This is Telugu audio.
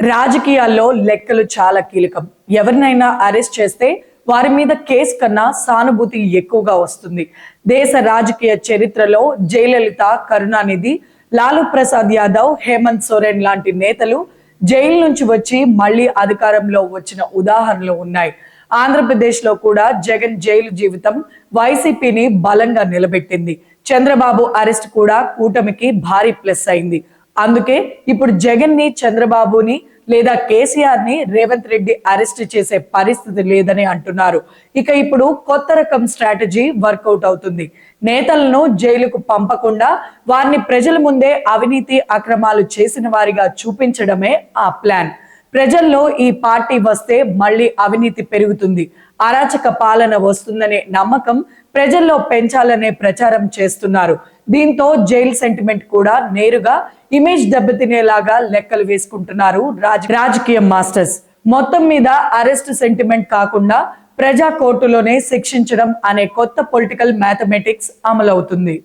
రాజకీయాల్లో లెక్కలు చాలా కీలకం. ఎవరినైనా అరెస్ట్ చేస్తే వారి మీద కేసు కన్నా సానుభూతి ఎక్కువగా వస్తుంది. దేశ రాజకీయ చరిత్రలో జయలలిత కరుణానిధి లాలూ ప్రసాద్ యాదవ్ హేమంత్ సోరెన్ లాంటి నేతలు జైలు నుంచి వచ్చి మళ్ళీ అధికారంలో వచ్చిన ఉదాహరణలు ఉన్నాయి. ఆంధ్రప్రదేశ్లో కూడా జగన్ జైలు జీవితం వైసీపీని బలంగా నిలబెట్టింది. చంద్రబాబు అరెస్ట్ కూడా కూటమికి భారీ ప్లస్ అయింది. అందుకే ఇప్పుడు జగన్ని చంద్రబాబుని లేదా కేసీఆర్ని రేవంత్ రెడ్డి అరెస్ట్ చేసే పరిస్థితి లేదని అంటున్నారు. ఇక ఇప్పుడు కొత్త రకం స్ట్రాటజీ వర్కౌట్ అవుతుంది. నేతలను జైలుకు పంపకుండా వారిని ప్రజల ముందే అవినీతి అక్రమాలు చేసిన వారిగా చూపించడమే ఆ ప్లాన్. ప్రజల్లో ఈ పార్టీ వస్తే మళ్ళీ అవినీతి పెరుగుతుంది. అరాచక పాలన వస్తుందనే నమ్మకం ప్రజల్లో పెంచాలనే ప్రచారం చేస్తున్నారు. దీంతో జైల్ సెంటిమెంట్ కూడా నేరుగా ఇమేజ్ దెబ్బతినేలాగా లెక్కలు వేసుకుంటున్నారు రాజకీయ మాస్టర్స్. మొత్తం మీద అరెస్ట్ సెంటిమెంట్ కాకుండా ప్రజా కోర్టులోనే శిక్షించడం అనే కొత్త పొలిటికల్ మ్యాథమెటిక్స్ అమలవుతుంది.